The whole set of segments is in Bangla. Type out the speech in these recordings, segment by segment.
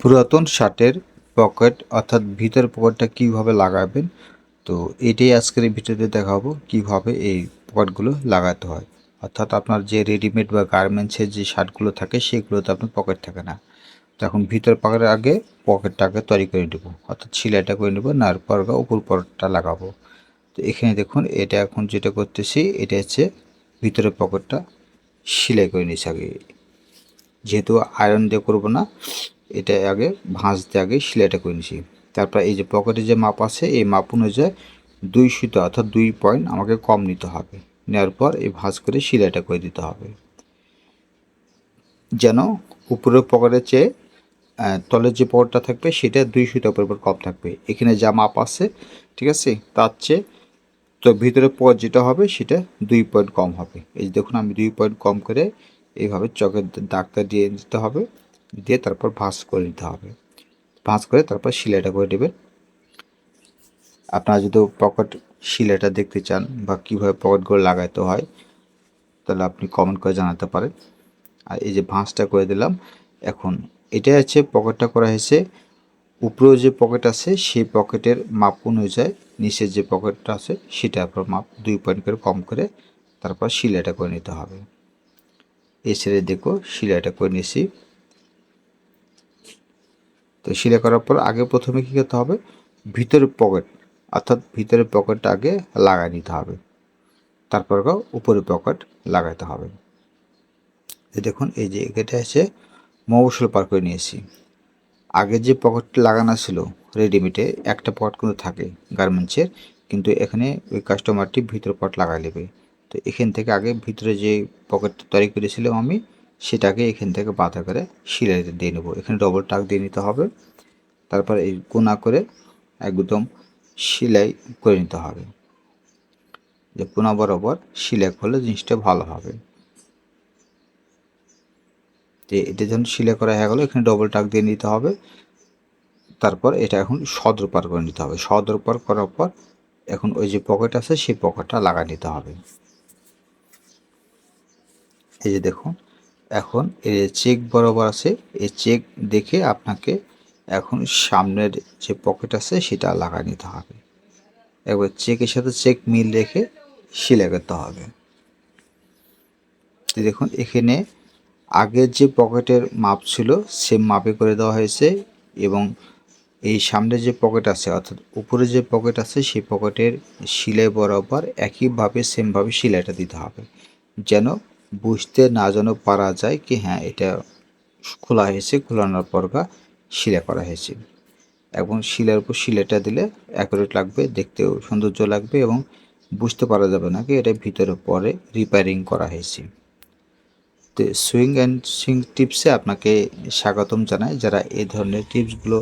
পুরাতন শার্টের পকেট, অর্থাৎ ভিতর পকেটটা কীভাবে লাগাবেন? তো এটাই আজকের এই ভিডিওতে দেখাবো কীভাবে এই পকেটগুলো লাগাতে হয়। অর্থাৎ আপনার যে রেডিমেড বা গার্মেন্টসের যে শার্টগুলো থাকে, সেগুলোতে আপনার পকেট থাকে না। তো এখন ভিতর পকেটের আগে পকেটটাকে তৈরি করে নেব। অর্থাৎ সিলাইটা করে নেব নার পর উপর পরটা লাগাবো। তো এখানে দেখুন, এটা এখন যেটা করতেছি, এটা হচ্ছে ভিতরের পকেটটা সেলাই করে নিচ্ছি আগে। যেহেতু আয়রন দিয়ে করব না এটা আগে ভাঁজতে আগে সেলাইটা করে নিছি। তারপর এই যে পকেটে যে মাপ আছে, এই মাপ অনুযায়ী দুই সুতো অর্থাৎ দুই পয়েন্ট আমাকে কম নিতে হবে। নেওয়ার পর এই ভাঁজ করে সেলাইটা করে দিতে হবে। যেন উপরের পকেটের চেয়ে তলের যে পকেটটা থাকবে সেটা দুই সুতো উপর কম থাকবে। এখানে যা মাপ আছে, ঠিক আছে, তার চেয়ে তো ভিতরে পর যেটা হবে সেটা দুই পয়েন্ট কম হবে। এই দেখুন, আমি দুই পয়েন্ট কম করে এইভাবে চকের দাগটা দিয়ে দিতে হবে। দিয়ে তারপর ভাঁজ করে নিতে হবে। ভাঁজ করে তারপর সিলাইটা করে দেবেন আপনারা যদি পকেট সিলাইটা দেখতে চান বা কীভাবে পকেটগুলো লাগাইতে হয়, তাহলে আপনি কমেন্ট করে জানাতে পারেন। আর এই যে ভাঁজটা করে দিলাম, এখন এটা হচ্ছে পকেটটা করা হয়েছে। উপরেও যে পকেট আছে, সেই পকেটের মাপ অনুযায়ী নিচের যে পকেটটা আছে সেটা আপনার মাপ দুই পয়েন্ট করে কম করে তারপর সিলাইটা করে নিতে হবে। এই ছেড়ে দেখো, সিলাইটা করে নিয়েছি। তো সেলাই করার পর আগে প্রথমে কী করতে হবে? ভিতরের পকেট, অর্থাৎ ভিতরের পকেটটা আগে লাগাই নিতে হবে। তারপর গো উপরের পকেট লাগাইতে হবে। এই দেখুন, এই যে এটা আছে মৌসুল পার করে নিয়েছি। আগে যে পকেটটা লাগানো ছিল রেডিমেডে একটা পকেট কিন্তু থাকে গার্মেন্টসের কিন্তু এখানে ওই কাস্টমারটি ভিতর পকেট লাগাই নেবে। তো এখান থেকে আগে ভিতরে যে পকেট তৈরি করেছিলাম আমি সেটাকে এখান থেকে বাঁধা করে সিলাই দিয়ে নেব। এখানে ডবল টাক দিয়ে নিতে হবে। তারপর এই কোনা করে একদম সেলাই করে নিতে হবে। যে কোনা বরাবর সেলাই করলে জিনিসটা ভালো হবে। যে এটা যখন সেলাই করা হয়ে গেলো, এখানে ডবল টাক দিয়ে নিতে হবে। তারপর এটা এখন সদর পার করে নিতে হবে। সদর পার করার পর এখন ওই যে পকেট আছে, সেই পকেটটা লাগা নিতে হবে। এই যে দেখুন এখন যে চেক বরাবর আছে, এই চেক দেখে আপনাকে এখন সামনের যে পকেট আছে সেটা লাগা নিতে হবে। একবার চেকের সাথে চেক মিল রেখে সেলাই করতে হবে। দেখুন, এখানে আগের যে পকেটের মাপ ছিল সেম মাপে করে দেওয়া হয়েছে এবং এই সামনে যে পকেট আছে, অর্থাৎ উপরে যে পকেট আছে, সেই পকেটের সিলাই বরাবর একইভাবে সেমভাবে সেলাইটা দিতে হবে। যেন বুঝতে না যেন পারা যায় কি হ্যাঁ এটা খোলা হয়েছে, খোলানোর পর গা সিলাই করা হয়েছে। এবং শিলার উপর শিলাটা দিলে অ্যাকুরেট লাগবে, দেখতেও সৌন্দর্য লাগবে এবং বুঝতে পারা যাবে না কি এটা ভিতরে পরে রিপেয়ারিং করা হয়েছে। তো সুইং অ্যান্ড সুইং টিপসে আপনাকে স্বাগতম জানাই। যারা এই ধরনের টিপসগুলো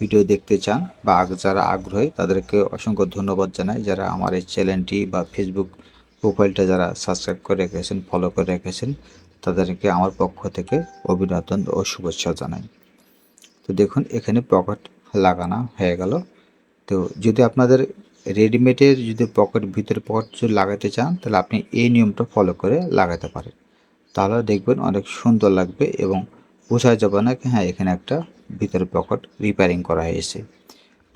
ভিডিও দেখতে চান বা যারা আগ্রহী, তাদেরকে অসংখ্য ধন্যবাদ জানাই। যারা আমার এই চ্যানেলটি বা ফেসবুক প্রোফাইলটা যারা সাবস্ক্রাইব করে রেখেছেন ফলো করে রেখেছেন, তাদেরকে আমার পক্ষ থেকে অভিনন্দন ও শুভেচ্ছা জানাই। তো দেখুন, এখানে পকেট লাগানো হয়ে গেল। তো যদি আপনাদের রেডিমেডের যদি পকেট ভিতরে পকেট যদি লাগাতে চান, তাহলে আপনি এই নিয়মটা ফলো করে লাগাতে পারেন। তাহলে দেখবেন অনেক সুন্দর লাগবে এবং বোঝা যাবে না কি হ্যাঁ এখানে একটা ভিতরে পকেট রিপেয়ারিং করা হয়েছে।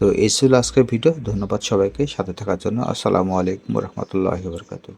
তো এই ছিল আজকের ভিডিও। ধন্যবাদ সবাইকে। সাথে থাকার জন্য আসসালামু আলাইকুম রহমতুল্লাহ বরকাতু